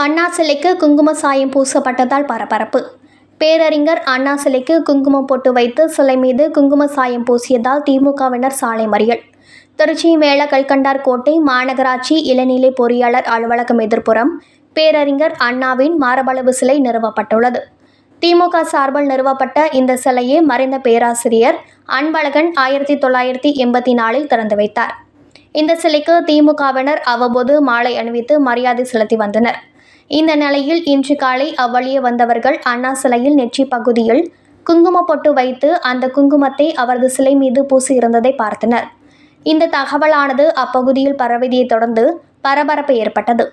அண்ணா சிலைக்கு குங்கும சாயம் பூசப்பட்டதால் பரபரப்பு. பேரறிஞர் அண்ணா சிலைக்கு குங்குமம் போட்டு வைத்து சிலை மீது குங்கும சாயம் பூசியதால் திமுகவினர் சாலை மறியல். திருச்சி மேல கல்கண்டார் கோட்டை மாநகராட்சி இளநிலை பொறியாளர் அலுவலகம் எதிர்ப்புறம் பேரறிஞர் அண்ணாவின் மாரபளவு சிலை நிறுவப்பட்டுள்ளது. திமுக சார்பில் நிறுவப்பட்ட இந்த சிலையை மறைந்த பேராசிரியர் அன்பழகன் ஆயிரத்தி தொள்ளாயிரத்தி எண்பத்தி நாலில் திறந்து வைத்தார். இந்த சிலைக்கு திமுகவினர் அவ்வப்போது மாலை அணிவித்து மரியாதை செலுத்தி வந்தனர். இந்த நிலையில் இன்று காலை அவ்வழியே வந்தவர்கள் அண்ணா சிலையில் நெற்றி பகுதியில் குங்கும பொட்டு வைத்து அந்த குங்குமத்தை அவரது சிலை மீது பூசியிருந்ததை பார்த்தனர். இந்த தகவலானது அப்பகுதியில் பரவியதைத் தொடர்ந்து பரபரப்பு ஏற்பட்டது.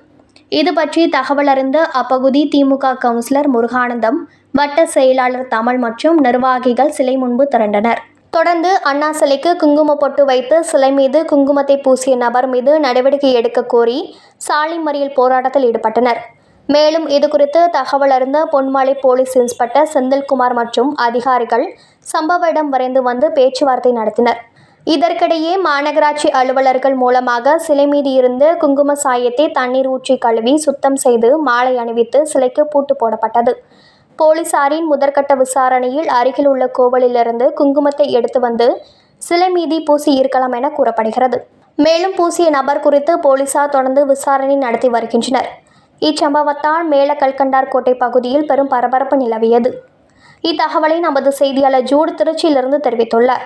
இது பற்றி தகவல் அறிந்த அப்பகுதி திமுக கவுன்சிலர் முருகானந்தம் வட்ட செயலாளர் தமிழ் மற்றும் நிர்வாகிகள் சிலை முன்பு திரண்டனர். தொடர்ந்து அண்ணா சிலைக்கு குங்கும பொட்டு வைத்து சிலை மீது குங்குமத்தை பூசிய நபர் மீது நடவடிக்கை எடுக்க கோரி சாலை மறியல் போராட்டத்தில் ஈடுபட்டனர். மேலும் இதுகுறித்து தகவல் அறிந்த பொன்மாளை போலீஸ் இன்ஸ்பெக்டர் செந்தில்குமார் மற்றும் அதிகாரிகள் சம்பவ இடம் விரைந்து வந்து பேச்சுவார்த்தை நடத்தினர். இதற்கிடையே மாநகராட்சி அலுவலர்கள் மூலமாக சிலை மீது இருந்து குங்கும சாயத்தை தண்ணீர் ஊற்றி கழுவி சுத்தம் செய்து மாலை அணிவித்து சிலைக்கு பூட்டு போடப்பட்டது. போலீசாரின் முதற்கட்ட விசாரணையில் அருகில் உள்ள கோவிலிலிருந்து குங்குமத்தை எடுத்து வந்து சிலை மீதி பூசி இருக்கலாம் என கூறப்படுகிறது. மேலும் பூசிய நபர் குறித்து போலீசார் தொடர்ந்து விசாரணை நடத்தி வருகின்றனர். இச்சம்பவத்தால் மேல கல்கண்டார் கோட்டை பகுதியில் பெரும் பரபரப்பு நிலவியது. இத்தகவலை நமது செய்தியாளர் ஜூட் திருச்சியிலிருந்து தெரிவித்துள்ளார்.